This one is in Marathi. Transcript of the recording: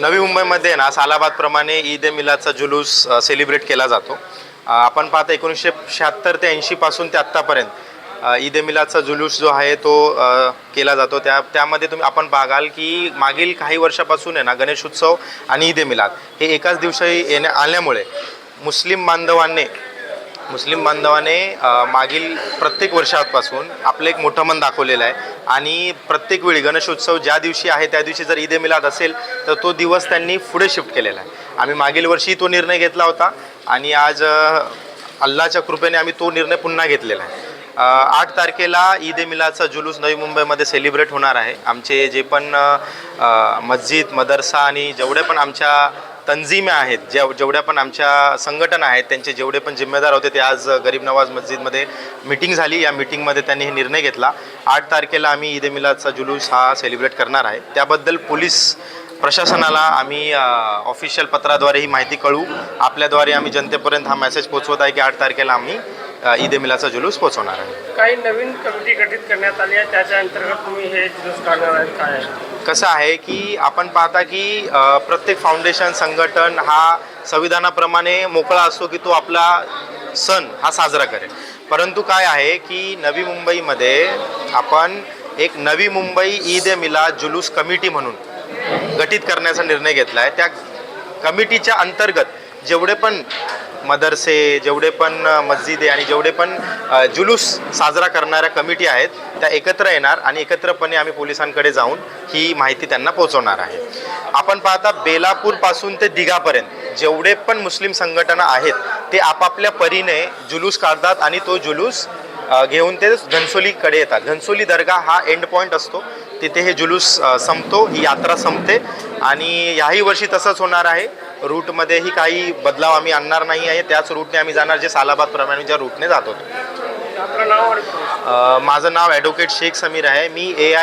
नवी मुंबईमध्ये ना सालाबादप्रमाणे ईद ए मिलादचा जुलूस सेलिब्रेट केला जातो. आपण पाहता एकोणीसशे शहात्तर ते ऐंशीपासून ते आत्तापर्यंत ईद ए मिलादचा जुलूस जो आहे तो केला जातो. त्या त्यामध्ये तुम्ही आपण बघाल की मागील काही वर्षापासून आहे ना गणेश उत्सव आणि ईद ए मिलाद हे एकाच दिवशी येण्या आल्यामुळे मुस्लिम बांधवांनी मुस्लिम बांधवाने मागील प्रत्येक वर्षापासून आपलं एक मोठं मन दाखवलेलं आहे. आणि प्रत्येक वेळी गणेशोत्सव ज्या दिवशी आहे त्या दिवशी जर ईद मिलाद असेल तर तो दिवस त्यांनी पुढे शिफ्ट केलेला आहे. आम्ही मागील वर्षी तो निर्णय घेतला होता. आणि आज अल्लाच्या कृपेने आम्ही तो निर्णय पुन्हा घेतलेला आहे. आठ तारखेला ईद ए मिलादचा जुलूस नवी मुंबईमध्ये सेलिब्रेट होणार आहे. आमचे जे पण मस्जिद मदरसा आणि जेवढे पण आमच्या तंजीम्या आहेत ज्या जेवढ्या पण आमच्या संघटना आहेत त्यांचे जेवढे पण जिम्मेदार होते ते आज गरीब नवाज मस्जिदमध्ये मिटिंग झाली. या मिटिंगमध्ये त्यांनी हे निर्णय घेतला. आठ तारखेला आम्ही ईद ए मिलादचा जुलूस हा सेलिब्रेट करणार आहे. त्याबद्दल पोलीस प्रशासनाला आम्ही ऑफिशियल पत्राद्वारे ही माहिती कळू आपल्याद्वारे आम्ही जनतेपर्यंत हा मेसेज पोहोचवत आहे की आठ तारखेला आम्ही ईद ए मिलादचा जुलूस पोहोचवणार आहे. काही नवीन कमिटी गठीत करण्यात आली आहे त्याच्या अंतर्गत तुम्ही हे जुलूस काढणार आहेत काय आहे? कसं आहे की आपण पाहता की प्रत्येक फाउंडेशन संघटन हा संविधानाप्रमाणे मोकळा असतो की तो आपला सण हा साजरा करेल. परंतु काय आहे की नवी मुंबईमध्ये आपण एक नवी मुंबई ईद ए मिलाद जुलूस कमिटी म्हणून गठीत करण्याचा निर्णय घेतला आहे. त्या कमिटीच्या अंतर्गत जेवढे पण मदरसे जेवढे पण मस्जिदे आणि जेवढे पण जुलूस साजरा करणाऱ्या कमिटी आहेत त्या एकत्र येणार आणि एकत्रपणे आम्ही पोलिसांकडे जाऊन ही माहिती त्यांना पोहोचवणार आहे. आपण पाहता बेलापूरपासून ते दिघापर्यंत जेवढे पण मुस्लिम संघटना आहेत ते आपापल्या परीने जुलूस काढतात आणि तो जुलूस घेऊन ते घनसोलीकडे येतात. घनसोली दर्गा हा एंड पॉईंट असतो. तिथे हे जुलूस संपतो ही यात्रा संपते. आणि याही वर्षी तसंच होणार आहे. रूटमध्येही काही बदलाव आम्ही आणणार नाही आहे. त्याच रूटने आम्ही जाणार जे सालाबादप्रमाणे ज्या रूटने जात होतो. माझं नाव ॲडव्होकेट शेख समीर आहे. मी ए आय